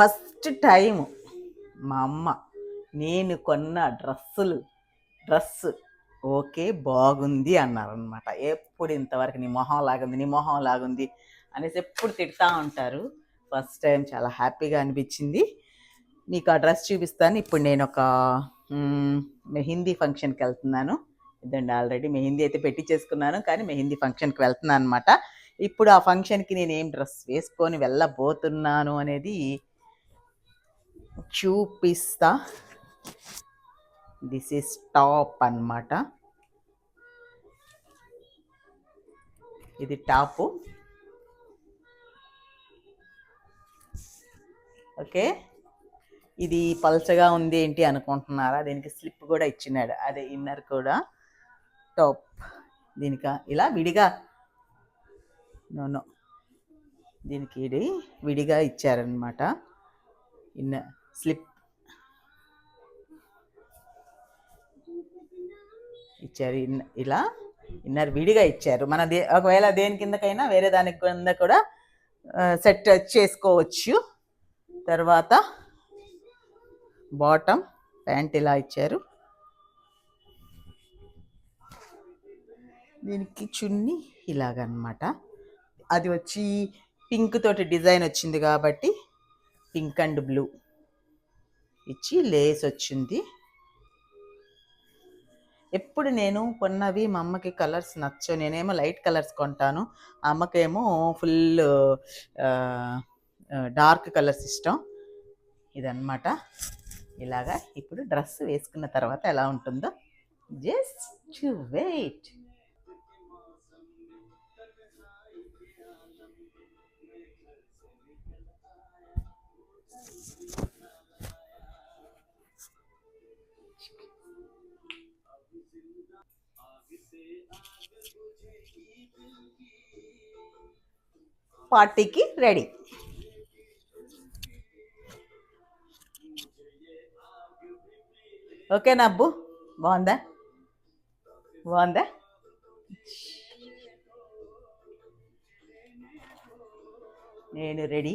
First time మా అమ్మ నేను కొన్న డ్రస్సులు డ్రెస్ ఓకే బాగుంది అన్నారనమాట ఎప్పుడు ఇంతవరకు నీ మొహం లాగుంది నీ మొహం లాగుంది అనేసి ఎప్పుడు తిడతా ఉంటారు. ఫస్ట్ టైం చాలా హ్యాపీగా అనిపించింది. మీకు ఆ డ్రెస్ చూపిస్తాను. ఇప్పుడు నేను ఒక మెహిందీ మెహందీ ఫంక్షన్కి వెళ్తున్నాను. ఇదండి ఆల్రెడీ మెహందీ అయితే పెట్టి చేసుకున్నాను కానీ మెహందీ ఫంక్షన్కి వెళ్తున్నాను అనమాట ఇప్పుడు ఆ ఫంక్షన్కి నేను ఏం డ్రెస్ వేసుకొని వెళ్ళబోతున్నాను అనేది చూపిస్తా. దిస్ ఇస్ టాప్ అన్నమాట. ఇది టాపు. ఓకే. ఇది పలచగా ఉంది ఏంటి అనుకుంటున్నారా? దీనికి స్లిప్ కూడా ఇచ్చినాడు. అదే ఇన్నర్ కూడా. టాప్ దీనికి ఇలా విడిగా. నో దీనికి ఇది విడిగా ఇచ్చారనమాట ఇన్నర్ స్లిప్ ఇచ్చారు. ఇన్ ఇలా ఇన్నర్ విడిగా ఇచ్చారు. మన దే ఒకవేళ దేని కిందకైనా వేరే దాని కింద కూడా సెట్ చేసుకోవచ్చు. తర్వాత బాటమ్ ప్యాంట్ ఇలా ఇచ్చారు. దీనికి చున్నీ ఇలాగనమాట. అది వచ్చి పింక్ తోటి డిజైన్ వచ్చింది కాబట్టి పింక్ అండ్ బ్లూ. ఇచ్చి లేస్ వచ్చింది ఎప్పుడు నేను కొన్నవి మా అమ్మకి కలర్స్ నచ్చవు. నేనేమో లైట్ కలర్స్ కొంటాను. అమ్మకేమో ఫుల్ డార్క్ కలర్స్ ఇష్టం. ఇదన్నమాట. ఇలాగా ఇప్పుడు డ్రెస్ వేసుకున్న తర్వాత ఎలా ఉంటుందో జస్ట్ టు వెయిట్. పార్టీకి రెడీ. ఓకేనా అబ్బు బాగుందా? బాగుందా? నేను రెడీ.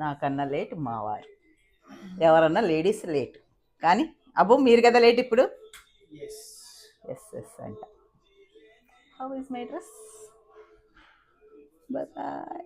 నాకన్నా లేట్ మా వారు ఎవరన్నా లేడీస్ లేట్. కానీ అబ్బు మీరు కదా లేట్ ఇప్పుడు? ఎస్ ఎస్ అంట. How is my dress boy